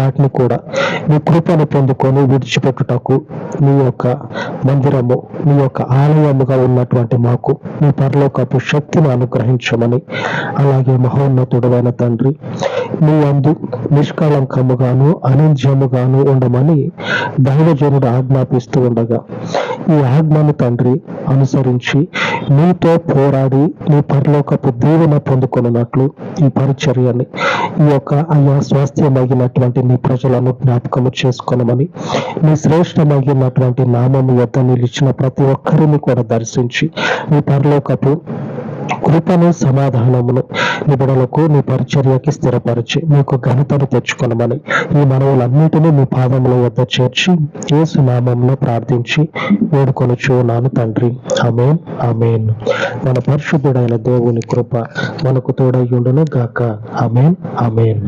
వాటిని కూడా నీ కృపను పొందుకొని విడిచిపెట్టుటకు నీ యొక్క మందిరము నీ యొక్క ఆలయముగా ఉన్నటువంటి మాకు నీ పరలోకపు శక్తిని అనుగ్రహించమని. అలాగే మహోన్నతుడైన తండ్రి నీ నిష్కాలంకముగాను నిష్కళంకముగాను అనింద్యముగాను ఉండమని దైవజనుడు ఆజ్ఞాపిస్తూ ఉండగా ఈ ఆజ్ఞను తండ్రి అనుసరించి నీతో పోరాడి నీ పరలోకపు దీవెన పొందుకున్నట్లు ఈ పరిచర్యని ఈ యొక్క అయ్యా స్వాస్థ్యమైనటువంటి నీ ప్రజలను జ్ఞాపకము చేసుకునమని నీ శ్రేష్టమైనటువంటి నామము మీరు ఇచ్చిన ప్రతి ఒక్కరిని కూడా దర్శించి నీ పరలోకపు కృపను సమాధానమును నిబడలకు నీ పరిచర్యకి స్థిరపరిచి మీకు ఘనతను తెచ్చుకొనమని ఈ మనవులన్నిటినీ మీ పాదముల వద్ద చేర్చి యేసు నామంలో ప్రార్థించి వేడుకొనుచు నాను తండ్రి. అమేన్ అమేన్ మన పరిశుద్ధుడైన దేవుని కృప మనకు తోడయ్యుండును గాక అమేన్ అమేన్